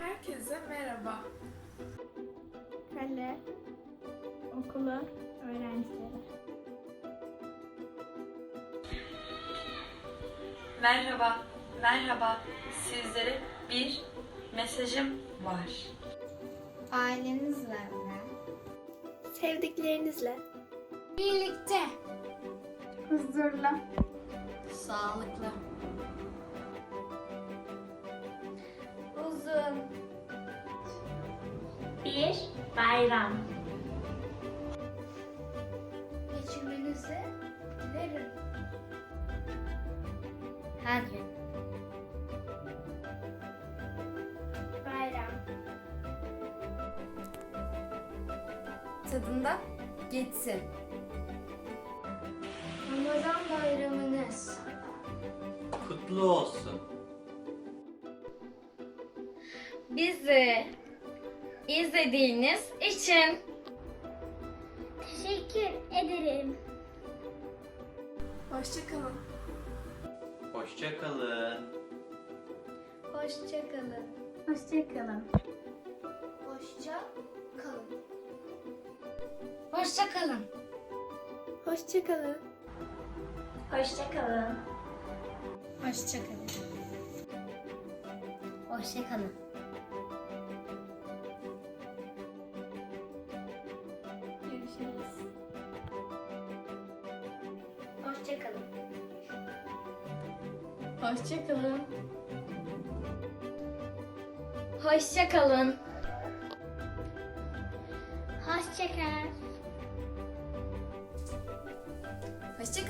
Herkese merhaba. Kale, okulu, öğrencileri. Merhaba, merhaba. Sizlere bir mesajım var. Ailenizle mi? Sevdiklerinizle. Birlikte. Huzurlu. Sağlıklı. Bir bayram. Geçirmenizi dilerim. Her gün. Bayram. Tadında geçsin. Ramazan bayramınız. Kutlu olsun. Bizi izlediğiniz için teşekkür ederim. Hoşçakalın. Hoşça kalın. Hoşça kalın. Hoşça kalın. Hoşça kalın. Hoşça kalın. Hoşçakalın. Hoşça kalın. Hoşça kalın. Hoşça